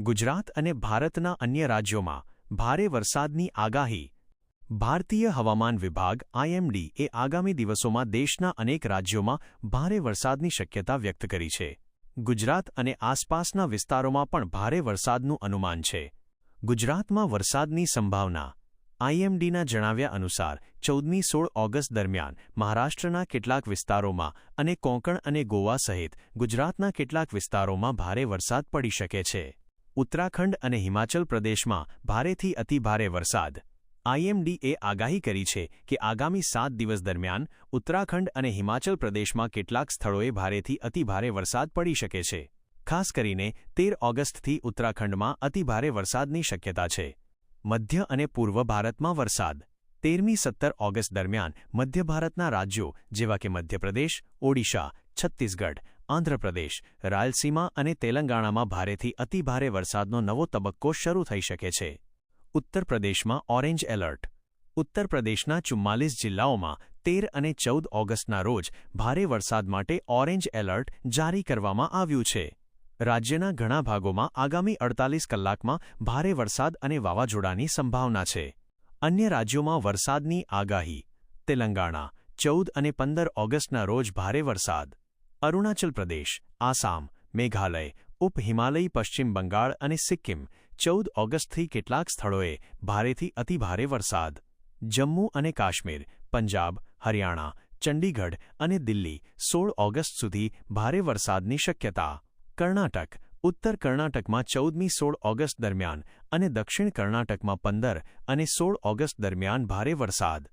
ગુજરાત અને ભારતના અન્ય રાજ્યોમાં ભારે વરસાદની આગાહી. ભારતીય હવામાન વિભાગ આઈએમડી એ આગામી દિવસોમાં દેશના અનેક રાજ્યોમાં ભારે વરસાદની શક્યતા વ્યક્ત કરી છે. ગુજરાત અને આસપાસના વિસ્તારોમાં પણ ભારે વરસાદનું અનુમાન છે. ગુજરાતમાં વરસાદની સંભાવના. આઈએમડીના જણાવ્યા અનુસાર, ચૌદમી સોળ ઓગસ્ટ દરમિયાન મહારાષ્ટ્રના કેટલાક વિસ્તારોમાં અને કોંકણ અને ગોવા સહિત ગુજરાતના કેટલાક વિસ્તારોમાં ભારે વરસાદ પડી શકે છે. ઉત્તરાખંડ અને હિમાચલ પ્રદેશમાં ભારેથી અતિભારે વરસાદ. આઈએમડીએ આગાહી કરી છે કે આગામી સાત દિવસ દરમિયાન ઉત્તરાખંડ અને હિમાચલ પ્રદેશમાં કેટલાક સ્થળોએ ભારેથી અતિભારે વરસાદ પડી શકે છે. ખાસ કરીને તેર ઓગસ્ટથી ઉત્તરાખંડમાં અતિભારે વરસાદની શક્યતા છે. મધ્ય અને પૂર્વ ભારતમાં વરસાદ. તેરમી સત્તર ઓગસ્ટ દરમિયાન મધ્ય ભારતના રાજ્યો જેવા કે મધ્યપ્રદેશ, ઓડિશા, છત્તીસગઢ આંધ્રપ્રદેશ, રાયલસીમા અને તેલંગાણામાં ભારેથી અતિભારે વરસાદનો નવો તબક્કો શરૂ થઈ શકે છે. ઉત્તર પ્રદેશમાં ઓરેન્જ એલર્ટ. ઉત્તર પ્રદેશના ચુમ્માલીસ જિલ્લાઓમાં તેર અને ચૌદ ઓગસ્ટના રોજ ભારે વરસાદ માટે ઓરેન્જ એલર્ટ જારી કરવામાં આવ્યું છે. રાજ્યના ઘણા ભાગોમાં આગામી અડતાલીસ કલાકમાં ભારે વરસાદ અને વાવાઝોડાની સંભાવના છે. અન્ય રાજ્યોમાં વરસાદની આગાહી. તેલંગાણા, ચૌદ અને પંદર ઓગસ્ટના રોજ ભારે વરસાદ. અરુણાચલ પ્રદેશ, આસામ, મેઘાલય, ઉપ હિમાલયી, પશ્ચિમ બંગાળ અને સિક્કિમ. ચૌદ ઓગસ્ટથી કેટલાક સ્થળોએ ભારેથી અતિભારે વરસાદ. જમ્મુ અને કાશ્મીર, પંજાબ, હરિયાણા, ચંડીગઢ અને દિલ્હી, સોળ ઓગસ્ટ સુધી ભારે વરસાદની શક્યતા. કર્ણાટક, ઉત્તર કર્ણાટકમાં ચૌદમી સોળ ઓગસ્ટ દરમિયાન અને દક્ષિણ કર્ણાટકમાં પંદર અને સોળ ઓગસ્ટ દરમિયાન ભારે વરસાદ.